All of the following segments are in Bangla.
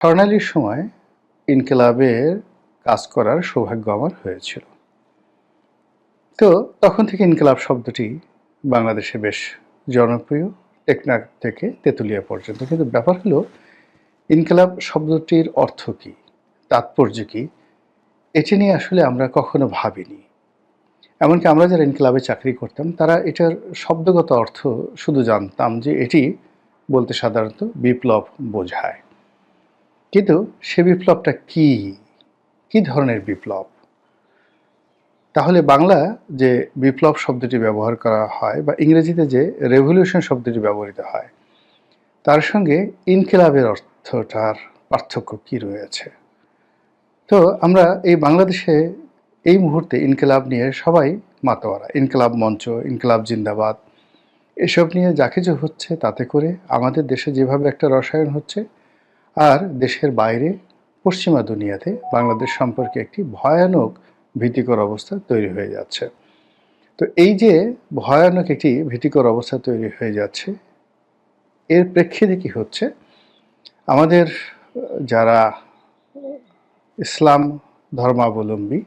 স্বর্ণালীর সময় ইনকিলাবের কাজ করার সৌভাগ্য আমার হয়েছিল। তো তখন থেকে ইনকিলাব শব্দটি বাংলাদেশে বেশ জনপ্রিয় টেকনাক থেকে তেঁতুলিয়া পর্যন্ত। কিন্তু ব্যাপার হলো, ইনকিলাব শব্দটির অর্থ কী? তাৎপর্য কী? এটি নিয়ে আসলে আমরা কখনো ভাবিনি। এমনকি আমরা যারা ইনকিলাবে চাকরি করতাম, তারা এটার শব্দগত অর্থ শুধু জানতাম যে এটি বলতে সাধারণত বিপ্লব বোঝায়। কিন্তু সে বিপ্লবটা কি? কি ধরনের বিপ্লব? তাহলে বাংলা যে বিপ্লব শব্দটি ব্যবহার করা হয় বা ইংরেজিতে যে রেভলিউশন শব্দটি ব্যবহৃত হয়, তার সঙ্গে ইনকিলাবের অর্থটার পার্থক্য কি রয়েছে? তো আমরা এই বাংলাদেশে এই মুহূর্তে ইনকিলাব নিয়ে সবাই মাতোয়ারা, ইনকিলাব মঞ্চ, ইনকিলাব জিন্দাবাদ, এসব নিয়ে যা কিছু হচ্ছে তাতে করে আমাদের দেশে যেভাবে একটা রসায়ন হচ্ছে আর দেশের বাইরে, পশ্চিমা দুনিয়াতে বাংলাদেশ সম্পর্কে একটি ভয়ানক ভীতিকর অবস্থা তৈরি হয়ে যাচ্ছে। তো এই যে ভয়ানক একটি ভীতিকর অবস্থা তৈরি হয়ে যাচ্ছে, এর প্রেক্ষিতে কি হচ্ছে? আমাদের, যারা ইসলাম ধর্মাবলম্বী,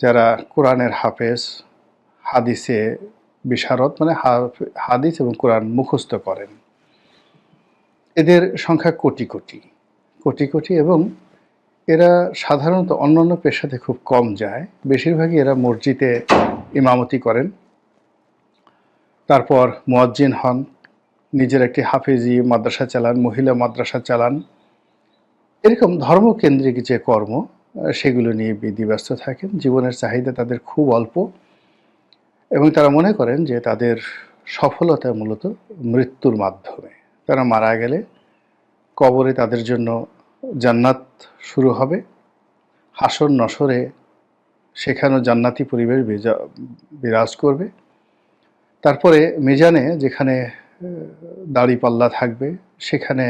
যারা কোরআনের হাফেজ, হাদিসে বিশারদ মানে হাদিস এবং কোরআন মুখস্থ করেন এদের সংখ্যা কোটি কোটি কোটি কোটি এবং এরা সাধারণত অন্যান্য পেশাতে খুব কম যায়। বেশিরভাগই এরা মসজিদে ইমামতি করেন। তারপর মোয়াজ্জিন হন, নিজের একটি হাফেজি মাদ্রাসা চালান, মহিলা মাদ্রাসা চালান। এরকম ধর্মকেন্দ্রিক যে কর্ম, সেগুলো নিয়ে বিধিব্যস্ত থাকেন। জীবনের চাহিদা তাদের খুব অল্প এবং তারা মনে করেন যে তাদের সফলতা মূলত মৃত্যুর মাধ্যমে। তারা মারা গেলে কবরে তাদের জন্য জান্নাত শুরু হবে। হাসর নসরে সেখানেও জান্নাতি পরিবেশ বিরাজ করবে। তারপরে মেজানে যেখানে দাড়ি পাল্লা থাকবে, সেখানে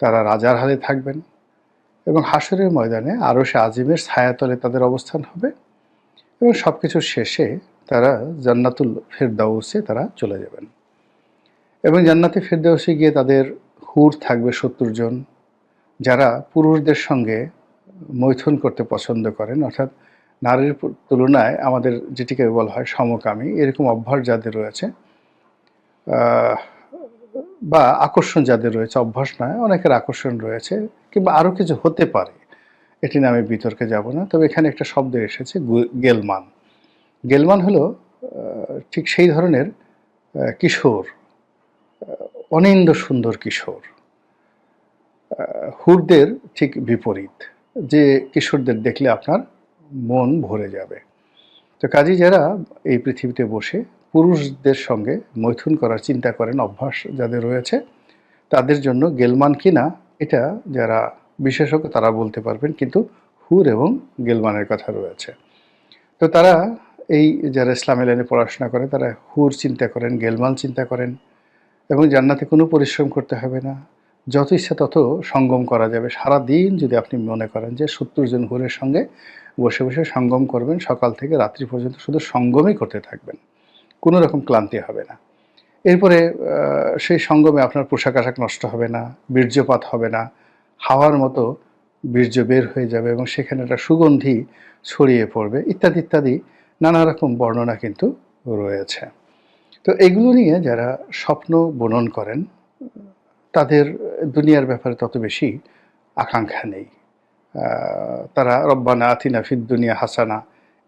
তারা রাজার হালে থাকবেন এবং হাসরের ময়দানে আরও সে আজিমের ছায়াতলে তাদের অবস্থান হবে এবং সব কিছুর শেষে তারা জান্নাতুল ফেরদাউসে তারা চলে যাবেন। এবং জান্নাতে ফেরদাউসে গিয়ে তাদের হুর থাকবে সত্তর জন, যারা পুরুষদের সঙ্গে মৈথুন করতে পছন্দ করেন। অর্থাৎ নারীর তুলনায় আমাদের যেটিকে বলা হয় সমকামী, এরকম অভ্যাস যাদের রয়েছে বা আকর্ষণ যাদের রয়েছে, অভ্যাস নয়, অনেকের আকর্ষণ রয়েছে, কিংবা আরও কিছু হতে পারে। এটি নামে বিতর্কে যাব না, তবে এখানে একটা শব্দ এসেছে গেলমান। গেলমান হলো ঠিক সেই ধরনের কিশোর অনিন্দ সুন্দর কিশোর। হুরদের ঠিক বিপরীত, যে কিশোরদের দেখলে আপনার মন ভরে যাবে। তো কাজী যারা এই পৃথিবীতে বসে পুরুষদের সঙ্গে মৈথুন করার চিন্তা করেন, অভ্যাস যাদের রয়েছে, তাদের জন্য গেলমান কিনা, এটা যারা বিশেষজ্ঞ তারা বলতে পারবেন, কিন্তু হুর এবং গেলমানের কথা রয়েছে। তো তারা এই যারা ইসলামী লাইনে পড়াশোনা করে, তারা হুর চিন্তা করেন, গেলমান চিন্তা করেন এবং জান্নাতে কোনো পরিশ্রম করতে হবে না। যত ইচ্ছা তত সঙ্গম করা যাবে। সারা দিন যদি আপনি মনে করেন যে সত্তর জন হুরের সঙ্গে বসে বসে সঙ্গম করবেন, সকাল থেকে রাত্রি পর্যন্ত শুধু সঙ্গমই করতে থাকবেন। কোনো রকম ক্লান্তি হবে না। এরপরে সেই সঙ্গমে আপনার পোশাক আশাক নষ্ট হবে না, বীর্যপাত হবে না। হাওয়ার মতো বীর্য বের হয়ে যাবে এবং সেখানে একটা সুগন্ধি ছড়িয়ে পড়বে, ইত্যাদি ইত্যাদি নানা রকম বর্ণনা কিন্তু রয়েছে। তো এগুলো নিয়ে যারা স্বপ্ন বনন করেন, তাদের দুনিয়ার ব্যাপারে তত বেশি আকাঙ্ক্ষা নেই। তারা রব্বানা আথিনা ফিদ্দুনিয়া হাসানা।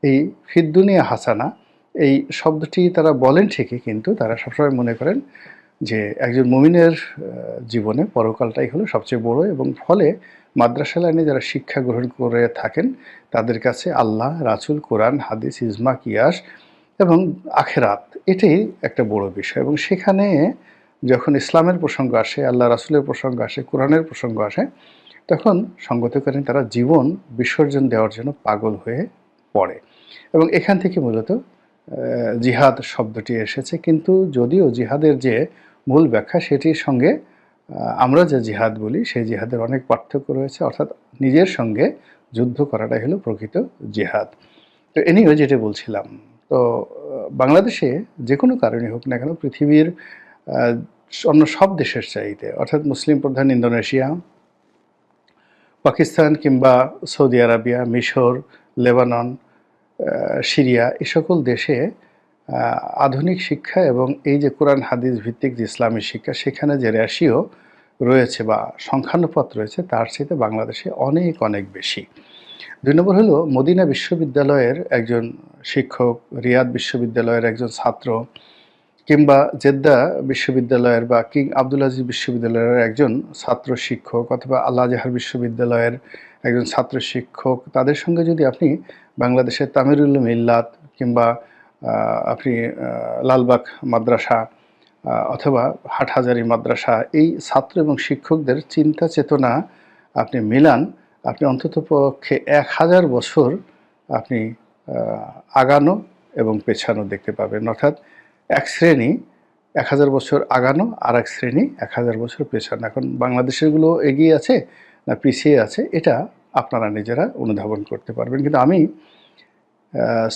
এই ফিদ্দুনিয়া হাসানা, এই শব্দটি তারা বলেন ঠিকই, কিন্তু তারা সবসময় মনে করেন যে একজন মুমিনের জীবনে পরকালটাই হলো সবচেয়ে বড় এবং ফলে মাদ্রাসা লাইনে যারা শিক্ষা গ্রহণ করে থাকেন, তাদের কাছে আল্লাহ, রাসুল, কোরআন, হাদিস, ইজমা, কিয়াস এবং আখেরাত এটাই একটা বড় বিষয়। এবং সেখানে যখন ইসলামের প্রসঙ্গ আসে, আল্লাহ রাসুলের প্রসঙ্গ আসে, কোরআনের প্রসঙ্গ আসে, তখন সঙ্গত করেন তারা জীবন বিসর্জন দেওয়ার জন্য পাগল হয়ে পড়ে। এবং এখান থেকে মূলত জিহাদ শব্দটি এসেছে। কিন্তু যদিও জিহাদের যে মূল ব্যাখ্যা, সেটির সঙ্গে আমরা যে জিহাদ বলি, সেই জিহাদের অনেক পার্থক্য রয়েছে। অর্থাৎ নিজের সঙ্গে যুদ্ধ করাটাই হলো প্রকৃত জিহাদ। তো এনিও যেটা বলছিলাম তো বাংলাদেশে যে কোনো কারণে হোক না কেন পৃথিবীর অন্য সব দেশের চাইতে, অর্থাৎ মুসলিম প্রধান ইন্দোনেশিয়া, পাকিস্তান কিংবা সৌদি আরাবিয়া, মিশর, লেবানন সিরিয়া, এ সকল দেশে আধুনিক শিক্ষা এবং এই যে কোরআন, হাদিস ভিত্তিক যে ইসলামী শিক্ষা, সেখানে যে রেশিও রয়েছে বা সংখ্যানুপাত রয়েছে, তার চাইতে বাংলাদেশে অনেক অনেক বেশি। দুই নম্বর হলো মদিনা বিশ্ববিদ্যালয়ের একজন শিক্ষক, রিয়াদ বিশ্ববিদ্যালয়ের একজন ছাত্র কিংবা জেদ্দা বিশ্ববিদ্যালয়ের বা কিং আব্দুল আজিজ বিশ্ববিদ্যালয়ের একজন ছাত্র শিক্ষক অথবা আল্লাহ জাহার বিশ্ববিদ্যালয়ের একজন ছাত্র শিক্ষক। তাদের সঙ্গে যদি আপনি বাংলাদেশের তামিরুল মিল্লাত কিংবা আপনি লালবাগ মাদ্রাসা অথবা হাটহাজারি মাদ্রাসা, এই ছাত্র এবং শিক্ষকদের চিন্তা চেতনা আপনি মিলান আপনি অন্ততপক্ষে এক হাজার বছর আপনি আগানো এবং পেছানো দেখতে পাবেন। অর্থাৎ এক শ্রেণি এক হাজার বছর আগানো আর এক শ্রেণি এক হাজার বছর পেছানো। এখন বাংলাদেশেরগুলো এগিয়ে আছে না পিছিয়ে আছে, এটা আপনারা নিজেরা অনুধাবন করতে পারবেন। কিন্তু আমি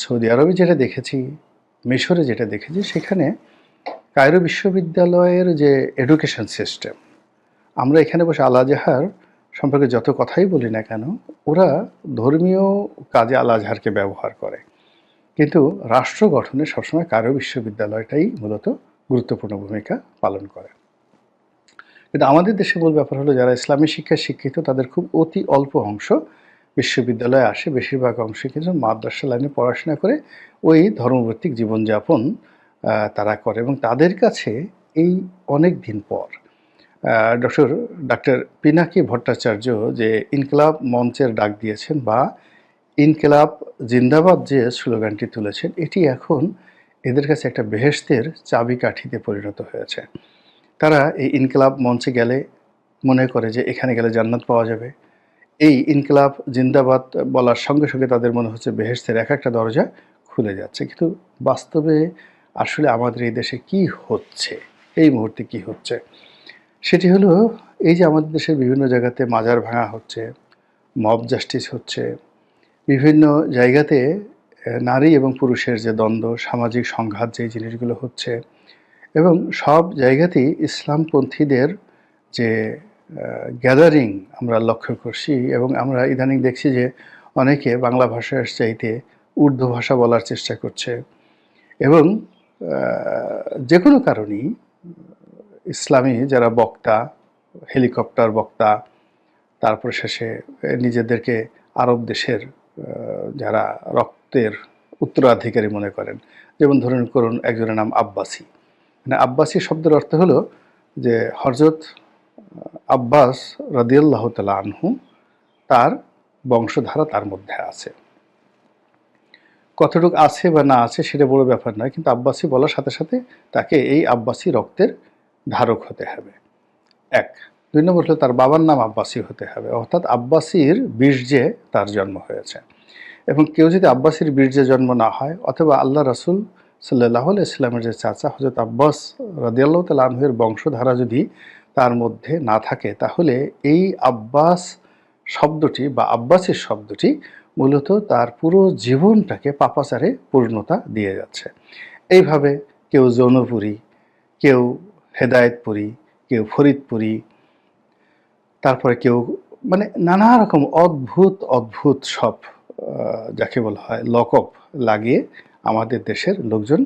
সৌদি আরবে যেটা দেখেছি, মিশরে যেটা দেখেছি, সেখানে কায়রো বিশ্ববিদ্যালয়ের যে এডুকেশন সিস্টেম আমরা এখানে বসে আল আজহার সম্পর্কে যত কথাই বলি না কেন, ওরা ধর্মীয় কাজে আল আজহারকে ব্যবহার করে। কিন্তু রাষ্ট্র গঠনে সবসময় কায়রো বিশ্ববিদ্যালয়টাই মূলত গুরুত্বপূর্ণ ভূমিকা পালন করে। কিন্তু আমাদের দেশে মূল ব্যাপার হলো, যারা ইসলামী শিক্ষায় শিক্ষিত, তাদের খুব অতি অল্প অংশ বিশ্ববিদ্যালয়ে আসে। বেশিরভাগ অংশ কিন্তু মাদ্রাসা লাইনে পড়াশোনা করে ওই ধর্মভিত্তিক জীবনযাপন তারা করে এবং তাদের কাছে এই অনেক দিন পর ডক্টর, ডাক্তার পিনাকি ভট্টাচার্য যে ইনকলাব মঞ্চের ডাক দিয়েছেন বা ইনকলাব জিন্দাবাদ যে স্লোগানটি তুলেছেন, এটি এখন এদের কাছে একটা বেহেশতের চাবিকাঠিতে পরিণত হয়েছে। তারা এই ইনকলাব মঞ্চে গেলে মনে করে যে এখানে গেলে জান্নাত পাওয়া যাবে। এই ইনকলাব জিন্দাবাদ বলার সঙ্গে সঙ্গে তাদের মনে হচ্ছে বেহেশতের এক একটা দরজা খুলে যাচ্ছে। কিন্তু বাস্তবে আসলে আমাদের এই দেশে কি হচ্ছে? এই মুহূর্তে কি হচ্ছে? সেটি হলো, এই যে আমাদের দেশের বিভিন্ন জায়গাতে মাজার ভাঙা হচ্ছে মব জাস্টিস হচ্ছে, বিভিন্ন জায়গাতে নারী এবং পুরুষের যে দ্বন্দ্ব, সামাজিক সংঘাত যে জিনিসগুলো হচ্ছে এবং সব জায়গাতেই ইসলামপন্থীদের যে গ্যাদারিং আমরা লক্ষ্য করছি এবং আমরা ইদানিং দেখছি যে অনেকে বাংলা ভাষার চাইতে উর্দু ভাষা বলার চেষ্টা করছে এবং যে কোনো কারণেই ইসলামী যারা বক্তা, হেলিকপ্টার বক্তা, তারপর শেষে নিজেদেরকে আরব দেশের যারা রক্তের উত্তরাধিকারী মনে করেন। যেমন ধরুন, করুন একজনের নাম আব্বাসি। মানে আব্বাসি শব্দের অর্থ হলো যে হজরত আব্বাস রাদিয়াল্লাহ তালা আনহু তার বংশধারা তার মধ্যে আছে। কতটুকু আছে বা না আছে সেটা বড় ব্যাপার নয়, কিন্তু আব্বাসি বলার সাথে সাথে তাকে এই আব্বাসি রক্তের ধারক হতে হবে। এক, দুই নম্বর হলো তার বাবার নাম আব্বাসি হতে হবে। অর্থাৎ আব্বাসির বীর্যে তার জন্ম হয়েছে। এবং কেউ যদি আব্বাসির বীর্যে জন্ম না হয় অথবা আল্লাহ রাসুল সাল্লাহ ইসলামের যে চাচা হজরত আব্বাস রাদিয়াল্লাহ তালাহের বংশধারা যদি তার মধ্যে না থাকে, তাহলে এই আব্বাস শব্দটি বা আব্বাসের শব্দটি মূলত তার পুরো জীবনটাকে পাপাচারে পূর্ণতা দিয়ে যাচ্ছে। এইভাবে কেউ যৌনপুরী, কেউ হেদায়েতপুরী, কেউ ফরিদপুরী, তারপরে কেউ মানে নানা রকম অদ্ভুত অদ্ভুত সব যাকে বলা হয় লকপ লাগিয়ে আমাদের দেশের লোকজন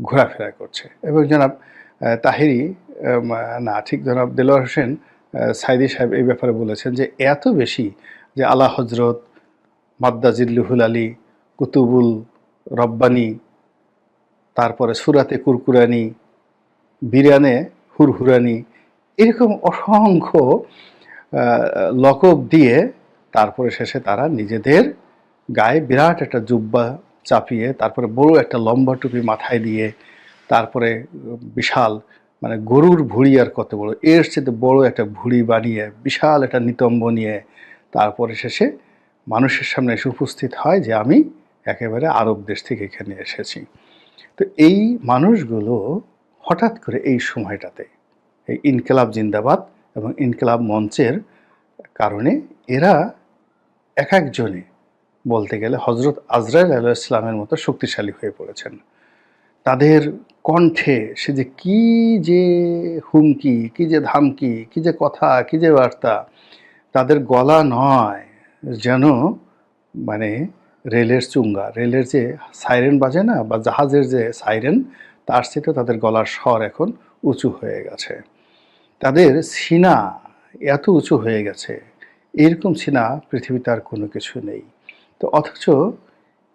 ঘোরাফেরা করছে। এবং জনাব তাহিরি না, ঠিক জনাব দেলোয়ার হোসেন সাইদি সাহেব এই ব্যাপারে বলেছেন যে এত বেশি যে আলা হজরত মাদ্দাজিল্লুহুল আলী, কুতুবুল রব্বানি, তারপরে সুরাতে কুরকুরানি বিরানে হুরহুরানি, এরকম অসংখ্য লকব দিয়ে তারপরে শেষে তারা নিজেদের গায়ে বিরাট একটা জুব্বা চাপিয়ে, তারপরে বড় একটা লম্বা টুপি মাথায় দিয়ে, তারপরে বিশাল মানে গরুর ভুঁড়ি আর কত বড়, এর চেয়ে বড় একটা ভুঁড়ি বানিয়ে, বিশাল একটা নিতম্ব নিয়ে, তারপরে শেষে মানুষের সামনে এসে উপস্থিত হয় যে আমি একেবারে আরব দেশ থেকে এখানে এসেছি। তো এই মানুষগুলো হঠাৎ করে এই সময়টাতে এই ইনকলাব জিন্দাবাদ এবং ইনকলাব মঞ্চের কারণে এরা এক একজনে বলতে গেলে হজরত আজরাইল আলাহ ইসলামের মতো শক্তিশালী হয়ে পড়েছেন। তাদের কণ্ঠে সে যে কি যে হুমকি, কি যে ধামকি, কি যে কথা, কি যে বার্তা, তাদের গলা নয় যেন মানে রেলের চুঙ্গা, রেলের যে সাইরেন বাজে না বা জাহাজের যে সাইরেন তার চেয়ে তাদের গলার স্বর এখন উঁচু হয়ে গেছে। তাদের সিনা এত উঁচু হয়ে গেছে, এরকম সিনা পৃথিবীতে আর কোনো কিছু নেই। তো অথচ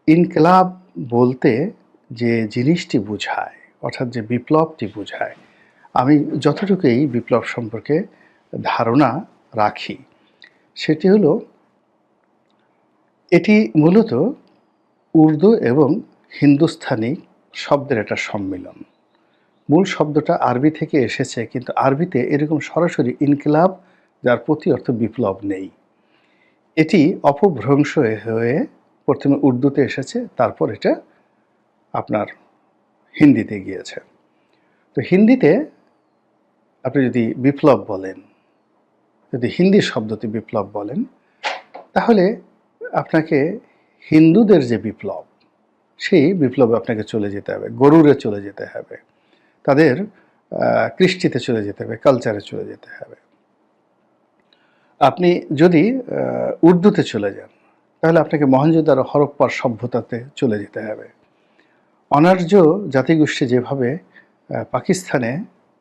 ইনকলাব বলতে যে জিনিসটি বোঝায়, অর্থাৎ যে বিপ্লবটি বোঝায়, আমি যতটুকুই বিপ্লব সম্পর্কে ধারণা রাখি, সেটি হলো এটি মূলত উর্দু এবং হিন্দুস্থানি শব্দের একটা সম্মিলন। মূল শব্দটা আরবি থেকে এসেছে, কিন্তু আরবিতে এরকম সরাসরি ইনকিলাব, যার প্রতি অর্থ বিপ্লব নেই। এটি অপভ্রংশ হয়ে প্রথমে উর্দুতে এসেছে, তারপর এটা আপনার হিন্দিতে গিয়েছে। তো হিন্দিতে আপনি যদি বিপ্লব বলেন, যদি হিন্দি শব্দতে বিপ্লব বলেন, তাহলে আপনাকে হিন্দুদের যে বিপ্লব সেই বিপ্লবে আপনাকে চলে যেতে হবে, গরুরে চলে যেতে হবে, তাদের কৃষ্টিতে চলে যেতে হবে কালচারে চলে যেতে হবে। আপনি যদি উর্দুতে চলে যান, তাহলে আপনাকে মহেঞ্জোদারো হরপ্পার সভ্যতাতে চলে যেতে হবে। অনার্য জাতিগোষ্ঠী যেভাবে পাকিস্তানে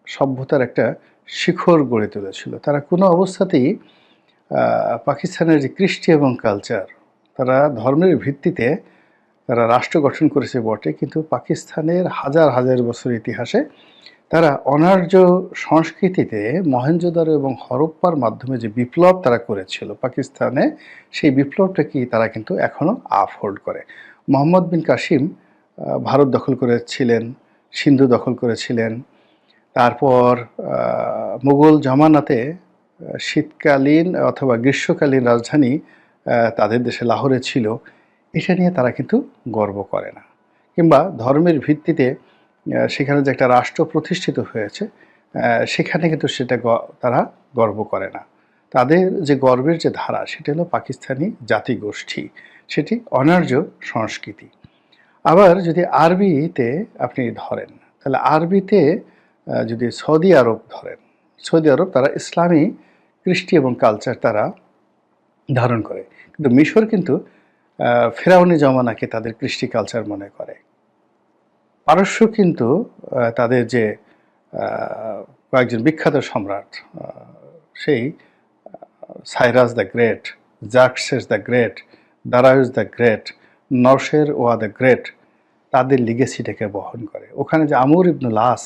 সভ্যতার একটা শিখর গড়ে তুলেছিল, তারা কোনো অবস্থাতেই পাকিস্তানের যে কৃষ্টি এবং কালচার তারা ধর্মের ভিত্তিতে তারা রাষ্ট্র গঠন করেছে বটে, কিন্তু পাকিস্তানের হাজার হাজার বছর ইতিহাসে তারা অনার্য সংস্কৃতিতে মহেঞ্জোদারো এবং হরপ্পার মাধ্যমে যে বিপ্লব তারা করেছিল পাকিস্তানে, সেই বিপ্লবটা কি তারা কিন্তু এখনও আফহোল্ড করে। মোহাম্মদ বিন কাসিম ভারত দখল করেছিলেন, সিন্ধু দখল করেছিলেন, তারপর মুঘল জামানাতে শীতকালীন অথবা গ্রীষ্মকালীন রাজধানী তাদের দেশে লাহোরে ছিল। এটা নিয়ে তারা কিন্তু গর্ব করে না। কিংবা ধর্মের ভিত্তিতে সেখানে যে একটা রাষ্ট্র প্রতিষ্ঠিত হয়েছে সেখানে কিন্তু সেটা তারা গর্ব করে না। তাদের যে গর্বের যে ধারা, সেটা হলো পাকিস্তানি জাতিগোষ্ঠী। সেটি অনার্য সংস্কৃতি। আবার যদি আরবিতে আপনি ধরেন, তাহলে আরবিতে যদি সৌদি আরব ধরেন, সৌদি আরব তারা ইসলামী কৃষ্টি এবং কালচার তারা ধারণ করে। কিন্তু মিশর কিন্তু ফেরাউনি জমানাকে তাদের কৃষ্টি কালচার মনে করে। পারস্য কিন্তু তাদের যে কয়েকজন বিখ্যাত সম্রাট সেই Cyrus the great Xerxes the great, Darius the great নরশের ওয়া দ্য গ্রেট, তাদের লিগেসিটাকে বহন করে। ওখানে যে আমর ইবনুল আস